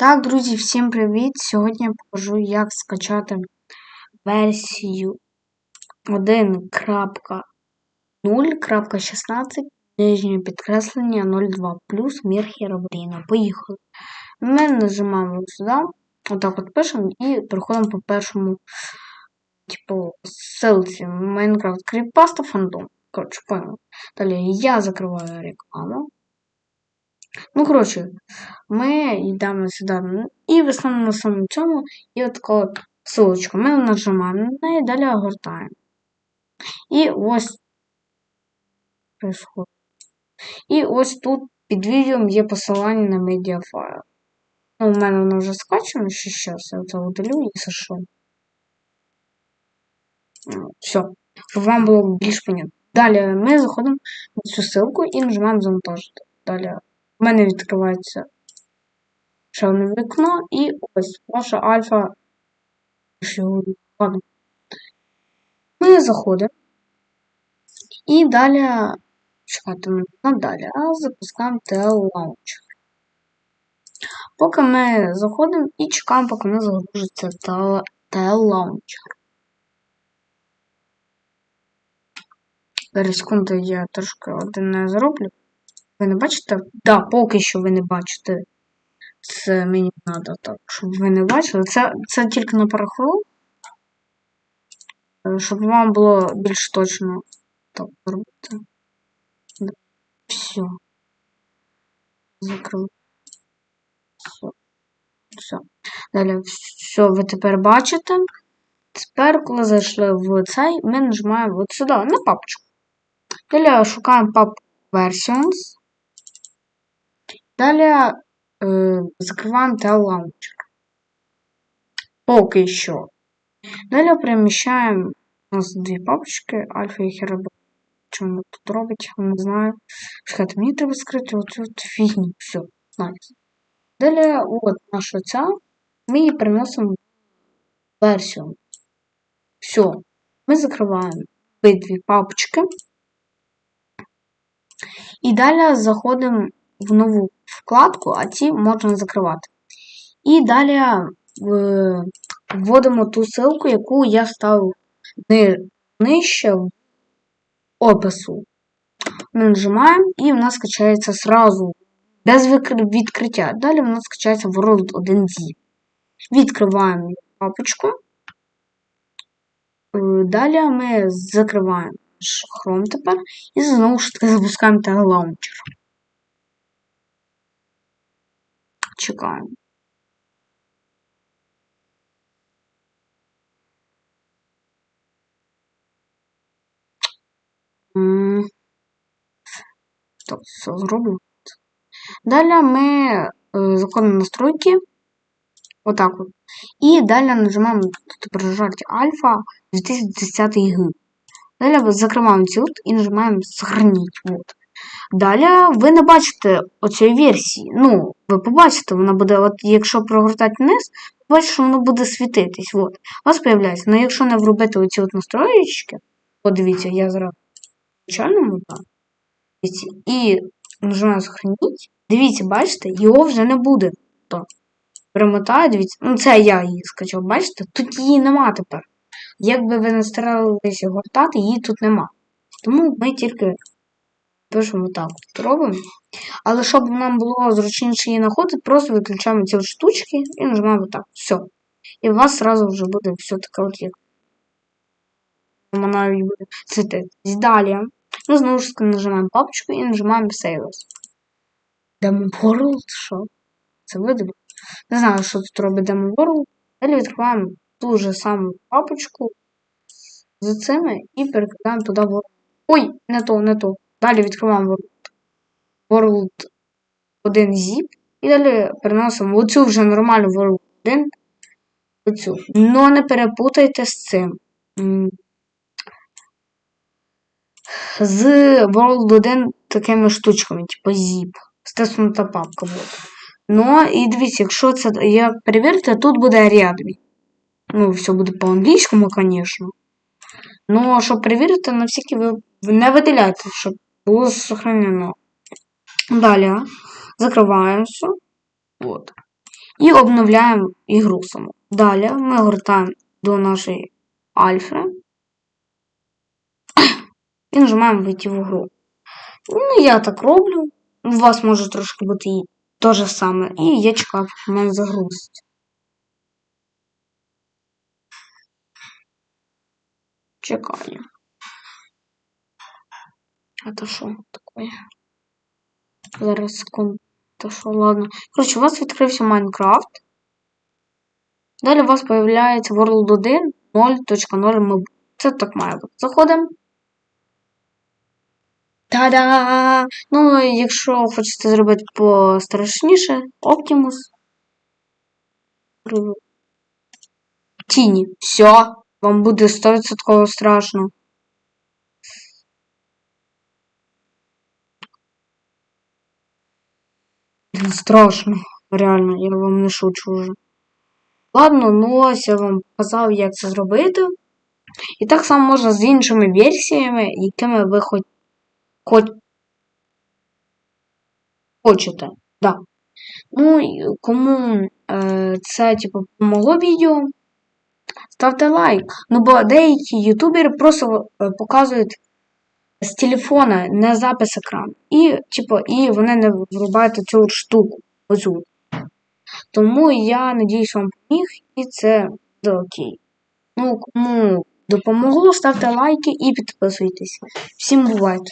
Так, друзі, всім привіт! Сьогодні я покажу, як скачати версію 1.0.16 нижнє підкреслення 02 плюс мір Херобріна. Поїхали. Ми нажимаємо сюди, отак от пишемо і переходимо по першому типу, ссылці Minecraft Creepypasta Fandom. Коротше, понял. Далі я закриваю рекламу. Ну, коротше, ми йдемо сюди і виставимо на самому цьому і от така от ссылочка. Ми нажимаємо на неї, далі огортаємо. І ось. І ось тут під відео є посилання на медіафайл. Ну, у мене воно вже скачано, ще зараз я це удалю і що. Все. Щоб вам було більш понятно. Далі ми заходимо на цю ссылку і нажимаємо завантажити. Далі у мене відкривається одне вікно, і ось ваша альфа. Ми заходимо. І далі. Чекайте ми далі, а запускаємо Launcher. Поки ми заходимо і чекаємо, поки загрузиться TL Launcher. Зараз секунду я трошки один не зроблю. Ви не бачите? Так, да, поки що ви не бачите. Це мені треба так, щоб ви не бачили. Це це тільки на пару. Щоб вам було більш точно так зробити. Все. Закрив. Все. Все. Далі, все, ви тепер бачите. Тепер, коли зайшли в цей, ми нажимаємо от сюди, на папочку. Далі шукаємо папку Versions. Далі е, закриваємо TL Launcher. Поки що. Далі переміщаємо у нас дві папочки Альфа і Хераб. Чому тут робить, не знаю. Чекайте, мені треба скрити оцю фігню. Все, найс. Далі, от наша ця. Ми її переносимо в версію. Все. Ми закриваємо обидві папочки. І далі заходимо в нову вкладку, а ці можна закривати. І далі е, вводимо ту ссылку, яку я ставив нижче в опису. Ми нажимаємо, і в нас скачається сразу без відкриття. Далі в нас скачається World 1 z Відкриваємо папочку. Е, далі ми закриваємо Chrome тепер і знову ж таки запускаємо Launcher. Чекаємо. Так, все зроблю. Далі ми е, заходимо настройки. Отак от. І далі нажимаємо тут прожарить альфа 2010 г. Далі закриваємо цю і нажимаємо сохранить. Вот. Далі ви не бачите оцієї версії. Ну, ви побачите, вона буде, от якщо прогортати вниз, бачите, що воно буде світитись. От. У вас з'являється. Але якщо не вробити оці от настроєчки, подивіться, я зараз звичайному так. І нажимаю сохраніть. Дивіться, бачите, його вже не буде. То Перемотаю, дивіться. Ну, це я її скачав, бачите? Тут її нема тепер. Як би ви не старалися гортати, її тут нема. Тому ми тільки пишемо так тут робимо. Але щоб нам було зручніше її знаходити, просто виключаємо ці штучки і нажимаємо так. Все. І у вас одразу вже буде все таке от як. Вона буде світитись. Далі. Ми знову ж таки нажимаємо папочку і нажимаємо Sales. Demo World, що? Це видали? Не знаю, що тут робить Demo World. Далі відкриваємо ту же саму папочку з цими і перекидаємо туди World. Ой, не то, не то. Далі відкриваємо World 1 zip. І далі переносимо оцю вже нормальну World 1. Оцю. Но не перепутайте з цим. З World 1 такими штучками, типу zip. Стиснута папка буде. Ну, і дивіться, якщо це як перевірте, тут буде рядом. Ну, все буде по-англійському, звісно. Ну, щоб перевірити, на всякий ви не виділяйте, щоб було сохранено. Далі закриваємо все. От. І обновляємо ігру саму. Далі ми гортаємо до нашої альфи. І нажимаємо вийти в гру. Ну, я так роблю. У вас може трошки бути і те же саме. І я чекаю, поки мене загрузить. Чекаю. А то що таке? Зараз секунду. То що, ладно. Коротше, у вас відкрився Майнкрафт. Далі у вас появляється World 1 0.0 Це так має бути. Заходимо. Та-да! Ну, якщо хочете зробити пострашніше, Optimus. Тіні. Все. Вам буде 100% страшно. Страшно. Реально, я вам не шучу вже. Ладно, ну ось я вам показав, як це зробити. І так само можна з іншими версіями, якими ви хоч, хоч... хочете. Да. Ну, кому е, це типу, помогло відео, ставте лайк. Ну, бо деякі ютубери просто е, показують з телефона не запис екрану. І, типу, і вони не врубають цю штуку. Оцю. Тому я надіюсь вам поміг, і це буде окей. Ну, кому допомогло, ставте лайки і підписуйтесь. Всім бувайте!